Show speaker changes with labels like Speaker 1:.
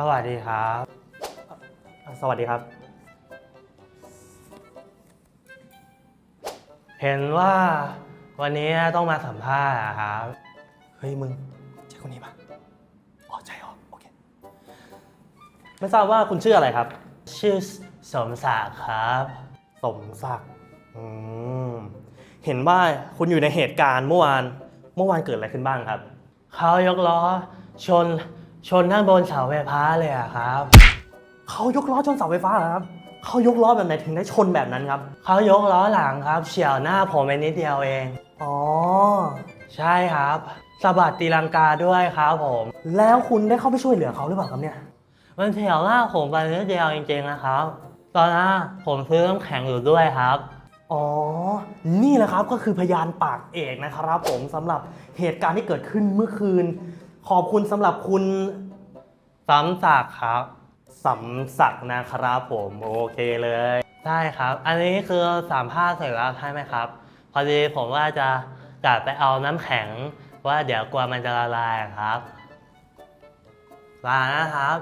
Speaker 1: สวัสดีครับ
Speaker 2: สวัสดีครับ
Speaker 1: เห็นว่าวันนี้ต้องมาสัมภาษณ์อะครับ
Speaker 2: เฮ้ยมึงใช่คนนี้ปะอ๋อใช่เหรอโอเค ไม่ทราบว่าคุณชื่ออะไรครับ
Speaker 1: ชื่อสมศักดิ์ครับ
Speaker 2: สมศักดิ์อืมเห็นว่าคุณอยู่ในเหตุการณ์เมื่อวาน เมื่อวานเกิดอะไรขึ้นบ้างครับ
Speaker 1: เขายกล้อชน ชนด้านบนเสาไฟฟ้าเลยอะครับ
Speaker 2: เขายกล้อชนเสาไฟฟ้าเหรอครับ เขายกล้อแบบไหนถึงได้ชนแบบนั้นครับ
Speaker 1: เขายกล้อหลังครับเฉียวหน้าผมไปนิดเดียวเอง
Speaker 2: อ๋อ
Speaker 1: ใช่ครับสะบัดตีลังกาด้วยครับผม
Speaker 2: แล้วคุณได้เข้าไปช่วยเหลือเขาหรือเปล่าครับเนี่ย
Speaker 1: มันเฉียวหน้าผมไปนิดเดียวจริงๆนะครับ ตอนนั้นผมซื้อน้ำแข็งอยู่ด้วยครับ
Speaker 2: อ๋อ นี่แหละครับก็คือพยานปากเอกนะครับผมสำหรับเหตุการณ์ที่เกิดขึ้นเมื่อคืน ขอบคุณสำหรับคุณ
Speaker 1: สำศักดิ์ครับ
Speaker 2: สำศักดิ์นะครับผมโอเคเลย
Speaker 1: ใช่ครับ อันนี้คือสามภาเสร็จแล้วใช่ไหมครับ พอดีผมว่าจะกลัดไปเอาน้ำแข็ง ว่าเดี๋ยวกลัวมันจะละลายครับลานะครับ